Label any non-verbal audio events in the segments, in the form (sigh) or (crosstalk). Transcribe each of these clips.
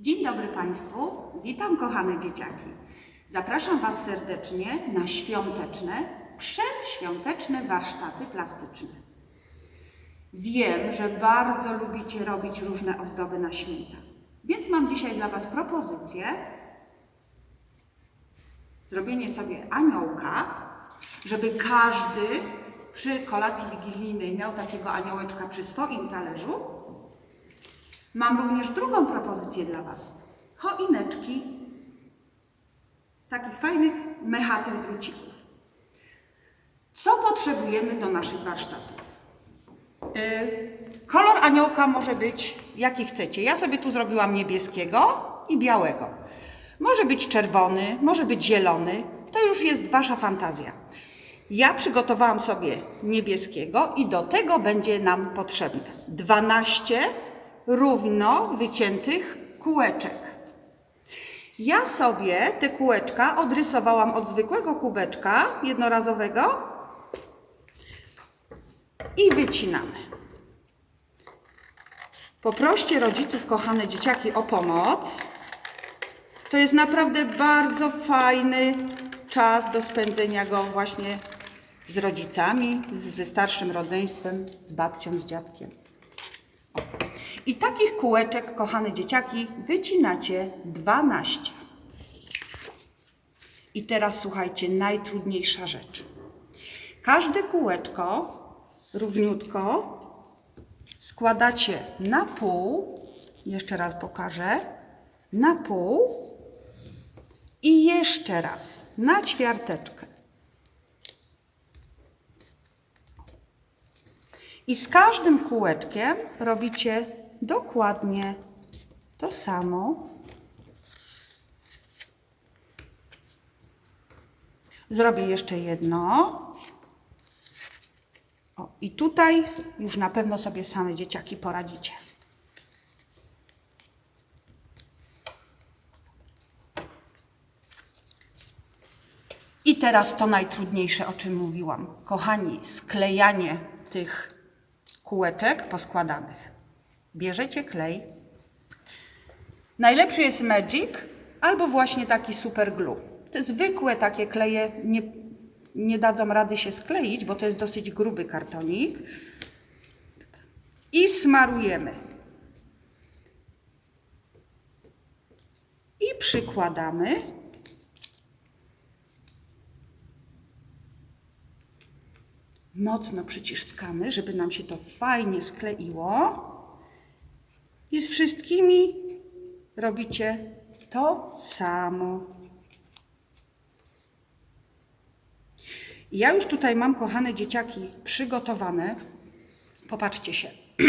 Dzień dobry Państwu, witam kochane dzieciaki. Zapraszam Was serdecznie na świąteczne, przedświąteczne warsztaty plastyczne. Wiem, że bardzo lubicie robić różne ozdoby na święta, więc mam dzisiaj dla Was propozycję zrobienie sobie aniołka, żeby każdy przy kolacji wigilijnej miał takiego aniołeczka przy swoim talerzu. Mam również drugą propozycję dla Was. Choineczki z takich fajnych mechatych drucików. Co potrzebujemy do naszych warsztatów? Yy, kolor aniołka może być jaki chcecie. Ja sobie tu zrobiłam niebieskiego i białego. Może być czerwony, może być zielony. To już jest Wasza fantazja. Ja przygotowałam sobie niebieskiego i do tego będzie nam potrzebne 12 równo wyciętych kółeczek. Ja sobie te kółeczka odrysowałam od zwykłego kubeczka jednorazowego i wycinamy. Poproście rodziców, kochane dzieciaki, o pomoc. To jest naprawdę bardzo fajny czas do spędzenia go właśnie z rodzicami, ze starszym rodzeństwem, z babcią, z dziadkiem. O. I takich kółeczek, kochane dzieciaki, wycinacie 12. I teraz słuchajcie, najtrudniejsza rzecz. Każde kółeczko równiutko składacie na pół. Jeszcze raz pokażę. Na pół i jeszcze raz na ćwiarteczkę. I z każdym kółeczkiem robicie dokładnie to samo. Zrobię jeszcze jedno. O, I tutaj już na pewno sobie same dzieciaki poradzicie. I teraz to najtrudniejsze, o czym mówiłam. Kochani, sklejanie tych kółeczek poskładanych. Bierzecie klej. Najlepszy jest Magic albo właśnie taki super glue. Te zwykłe takie kleje nie, nie dadzą rady się skleić, bo to jest dosyć gruby kartonik. I smarujemy. I przykładamy. Mocno przyciskamy, żeby nam się to fajnie skleiło. I z wszystkimi robicie to samo. Ja już tutaj mam, kochane dzieciaki, przygotowane. Popatrzcie się. (clears throat)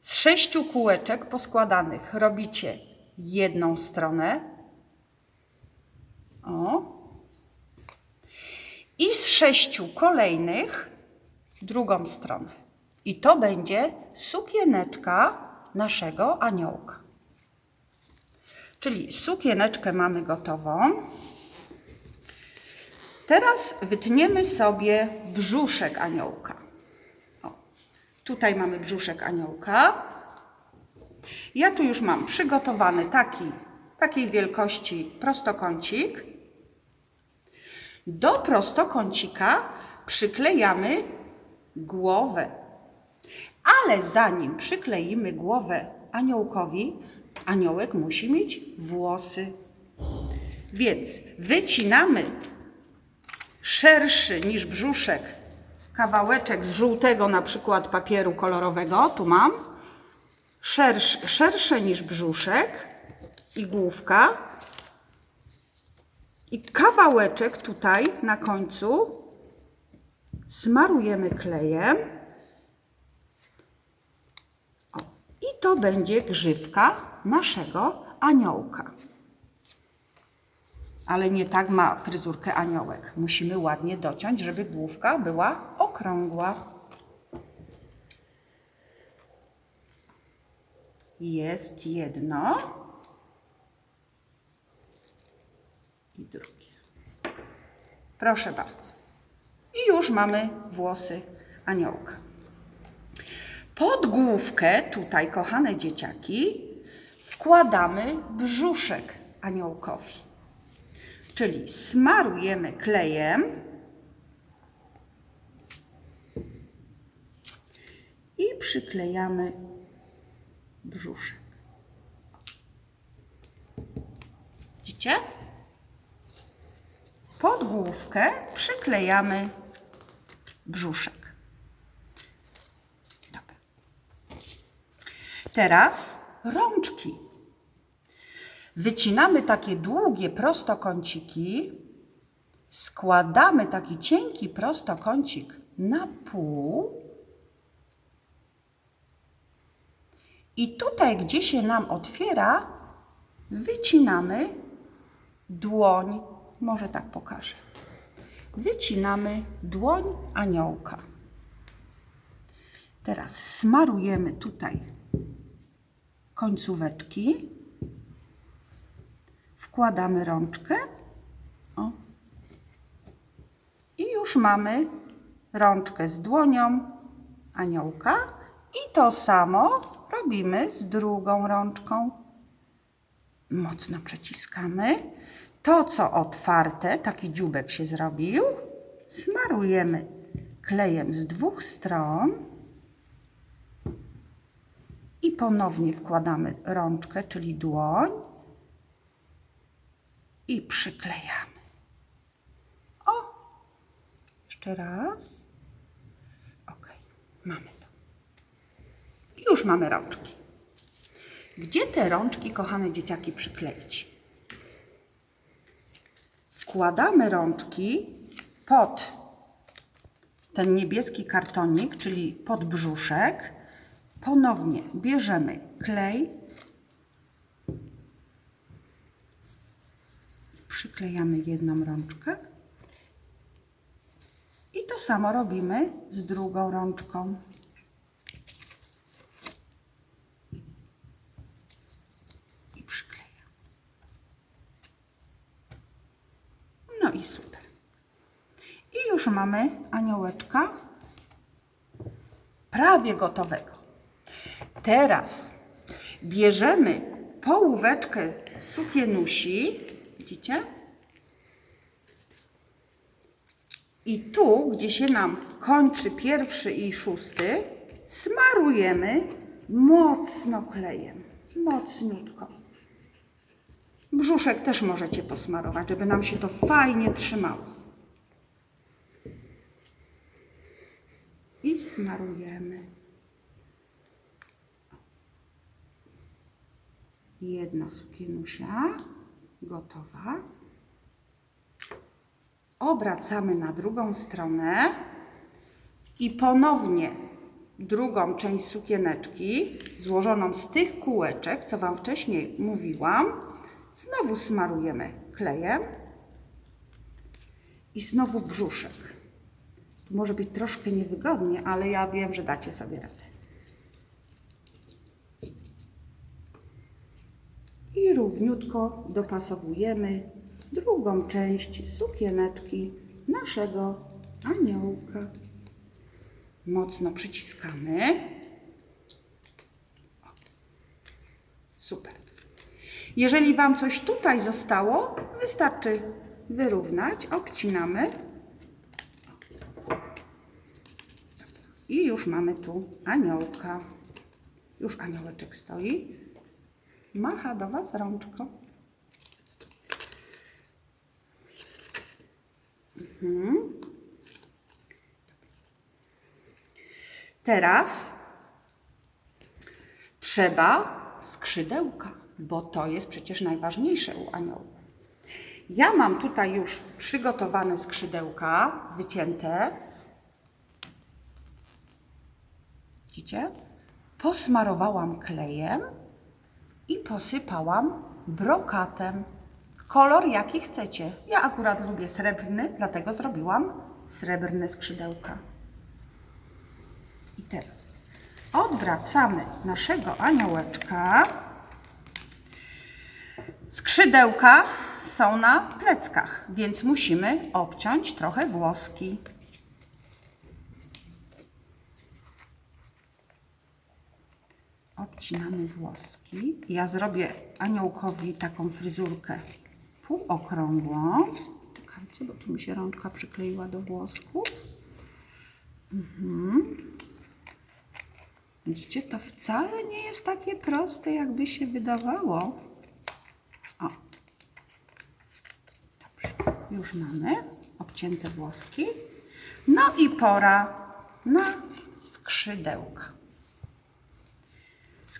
Z sześciu kółeczek poskładanych robicie jedną stronę. O. I z sześciu kolejnych drugą stronę. I to będzie sukieneczka naszego aniołka. Czyli sukieneczkę mamy gotową. Teraz wytniemy sobie brzuszek aniołka. O, tutaj mamy brzuszek aniołka. Ja tu już mam przygotowany taki, takiej wielkości prostokącik. Do prostokącika przyklejamy głowę. Ale zanim przykleimy głowę aniołkowi, aniołek musi mieć włosy. Więc wycinamy szerszy niż brzuszek kawałeczek z żółtego na przykład papieru kolorowego, tu mam, szerszy, szersze niż brzuszek i główka i kawałeczek tutaj na końcu smarujemy klejem. O, I to będzie grzywka naszego aniołka. Ale nie tak ma fryzurkę aniołek. Musimy ładnie dociąć, żeby główka była okrągła. Jest jedno i drugie. Proszę bardzo. I już mamy włosy aniołka. Pod główkę, tutaj, kochane dzieciaki, wkładamy brzuszek aniołkowi. Czyli smarujemy klejem i przyklejamy brzuszek. Widzicie? Pod główkę przyklejamy brzuszek. Teraz rączki. Wycinamy takie długie prostokąciki, składamy taki cienki prostokącik na pół i tutaj, gdzie się nam otwiera, wycinamy dłoń, może tak pokażę. Wycinamy dłoń aniołka. Teraz smarujemy tutaj końcóweczki. Wkładamy rączkę. O. I już mamy rączkę z dłonią aniołka. I to samo robimy z drugą rączką. Mocno przeciskamy. To, co otwarte, taki dziubek się zrobił, smarujemy klejem z dwóch stron i ponownie wkładamy rączkę, czyli dłoń i przyklejamy. O! Jeszcze raz. Ok, mamy to. Już mamy rączki. Gdzie te rączki, kochane dzieciaki, przykleić? Wkładamy rączki pod ten niebieski kartonik, czyli pod brzuszek. Ponownie bierzemy klej, przyklejamy jedną rączkę i to samo robimy z drugą rączką. I przyklejamy. No i super. I już mamy aniołeczka prawie gotowego. Teraz bierzemy połóweczkę sukienusi, widzicie? I tu, gdzie się nam kończy pierwszy i szósty, smarujemy mocno klejem, mocniutko. Brzuszek też możecie posmarować, żeby nam się to fajnie trzymało. I smarujemy. Jedna sukienusia gotowa. Obracamy na drugą stronę i ponownie drugą część sukieneczki, złożoną z tych kółeczek, co Wam wcześniej mówiłam, znowu smarujemy klejem i znowu brzuszek. Może być troszkę niewygodnie, ale ja wiem, że dacie sobie radę. I równiutko dopasowujemy drugą część sukieneczki naszego aniołka. Mocno przyciskamy. O. Super. Jeżeli Wam coś tutaj zostało, wystarczy wyrównać, obcinamy. I już mamy tu aniołka. Już aniołeczek stoi. Macha do Was rączką. Mhm. Teraz trzeba skrzydełka, bo to jest przecież najważniejsze u aniołów. Ja mam tutaj już przygotowane skrzydełka, wycięte. Widzicie? Posmarowałam klejem i posypałam brokatem. Kolor jaki chcecie. Ja akurat lubię srebrny, dlatego zrobiłam srebrne skrzydełka. I teraz odwracamy naszego aniołeczka. Skrzydełka są na pleckach, więc musimy obciąć trochę włoski. Obcinamy włoski. Ja zrobię aniołkowi taką fryzurkę półokrągłą. Czekajcie, bo tu mi się rączka przykleiła do włosków. Mhm. Widzicie, to wcale nie jest takie proste, jakby się wydawało. O. Dobrze, już mamy obcięte włoski. No i pora na skrzydełka.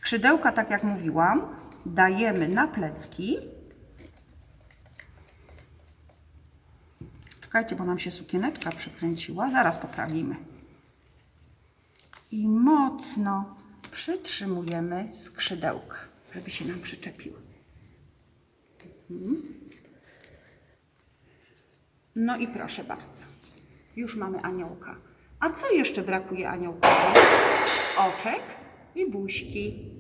Skrzydełka, tak jak mówiłam, dajemy na plecki. Czekajcie, bo nam się sukieneczka przykręciła. Zaraz poprawimy. I mocno przytrzymujemy skrzydełka, żeby się nam przyczepiły. Mhm. No i proszę bardzo. Już mamy aniołka. A co jeszcze brakuje aniołkowi? Oczek i buźki.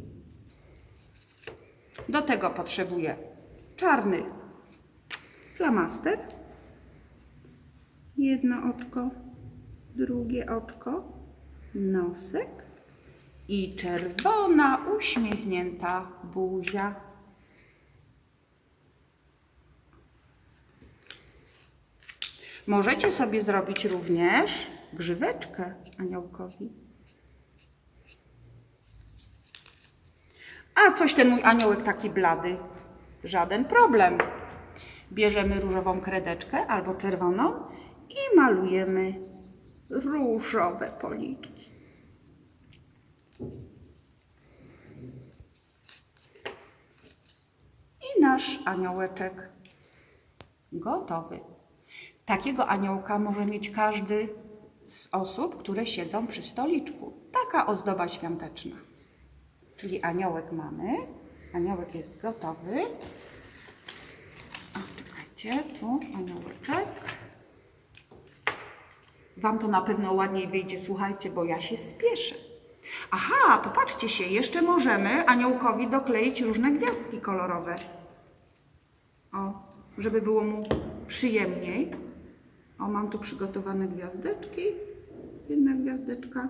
Do tego potrzebuję czarny flamaster. Jedno oczko, drugie oczko, nosek i czerwona, uśmiechnięta buzia. Możecie sobie zrobić również grzyweczkę aniołkowi. A coś ten mój aniołek taki blady. Żaden problem. Bierzemy różową kredeczkę albo czerwoną i malujemy różowe policzki. I nasz aniołeczek gotowy. Takiego aniołka może mieć każdy z osób, które siedzą przy stoliczku. Taka ozdoba świąteczna. Czyli aniołek mamy. Aniołek jest gotowy. O, czekajcie, tu aniołeczek. Wam to na pewno ładniej wyjdzie, słuchajcie, bo ja się spieszę. Aha, popatrzcie się, jeszcze możemy aniołkowi dokleić różne gwiazdki kolorowe. O, żeby było mu przyjemniej. O, mam tu przygotowane gwiazdeczki. Jedna gwiazdeczka.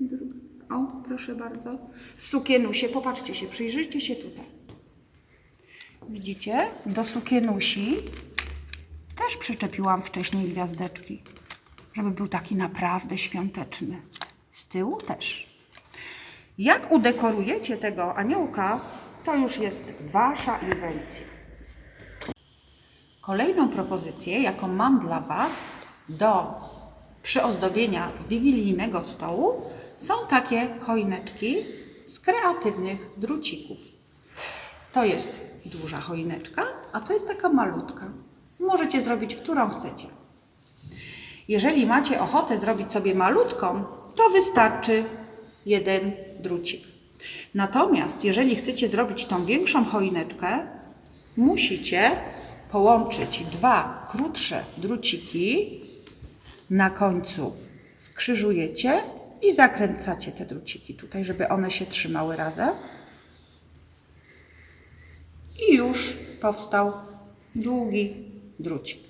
Druga. O, proszę bardzo. Sukienusie, popatrzcie się, przyjrzyjcie się tutaj. Widzicie? Do sukienusi też przyczepiłam wcześniej gwiazdeczki, żeby był taki naprawdę świąteczny. Z tyłu też. Jak udekorujecie tego aniołka, to już jest Wasza inwencja. Kolejną propozycję, jaką mam dla Was do przyozdobienia wigilijnego stołu, są takie choineczki z kreatywnych drucików. To jest duża choineczka, a to jest taka malutka. Możecie zrobić, którą chcecie. Jeżeli macie ochotę zrobić sobie malutką, to wystarczy jeden drucik. Natomiast jeżeli chcecie zrobić tą większą choineczkę, musicie połączyć dwa krótsze druciki. Na końcu skrzyżujecie i zakręcacie te druciki tutaj, żeby one się trzymały razem. I już powstał długi drucik.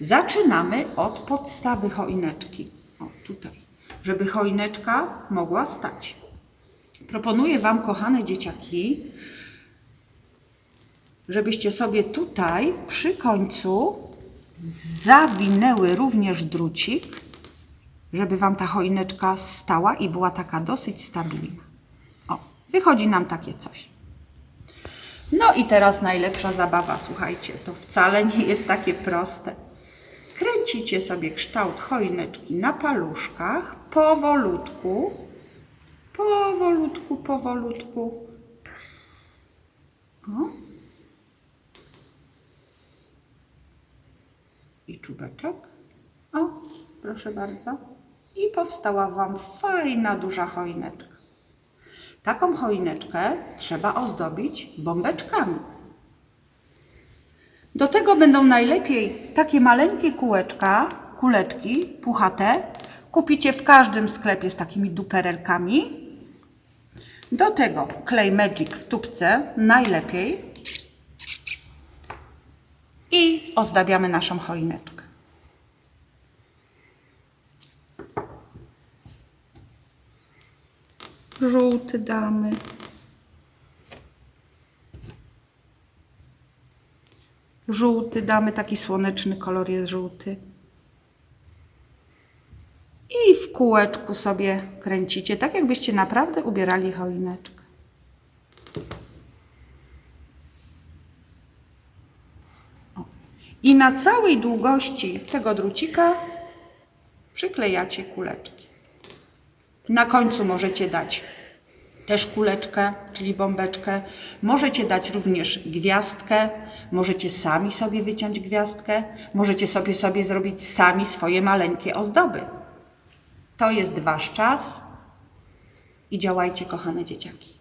Zaczynamy od podstawy choineczki. O, tutaj, żeby choineczka mogła stać. Proponuję Wam, kochane dzieciaki, żebyście sobie tutaj przy końcu zawinęły również drucik, żeby Wam ta choineczka stała i była taka dosyć stabilna. O, wychodzi nam takie coś. No i teraz najlepsza zabawa, słuchajcie, to wcale nie jest takie proste. Kręcicie sobie kształt choineczki na paluszkach, powolutku, powolutku, powolutku. O. I czubeczek. O, proszę bardzo. I powstała Wam fajna, duża choineczka. Taką choineczkę trzeba ozdobić bombeczkami. Do tego będą najlepiej takie maleńkie kółeczka, kuleczki puchate. Kupicie w każdym sklepie z takimi duperelkami. Do tego klej Magic w tubce najlepiej. I ozdabiamy naszą choineczkę. Żółty damy. Żółty damy, taki słoneczny kolor jest żółty. I w kółeczku sobie kręcicie, tak jakbyście naprawdę ubierali choineczkę. I na całej długości tego drucika przyklejacie kuleczki. Na końcu możecie dać też kuleczkę, czyli bombeczkę. Możecie dać również gwiazdkę, możecie sami sobie wyciąć gwiazdkę, możecie sobie sobie zrobić sami swoje maleńkie ozdoby. To jest wasz czas i działajcie, kochane dzieciaki.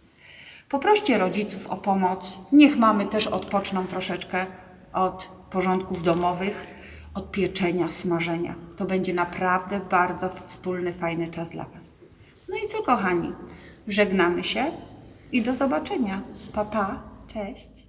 Poproście rodziców o pomoc. Niech mamy też odpoczną troszeczkę od porządków domowych, od pieczenia, smażenia. To będzie naprawdę bardzo wspólny, fajny czas dla Was. I co, kochani? Żegnamy się i do zobaczenia. Pa, pa. Cześć.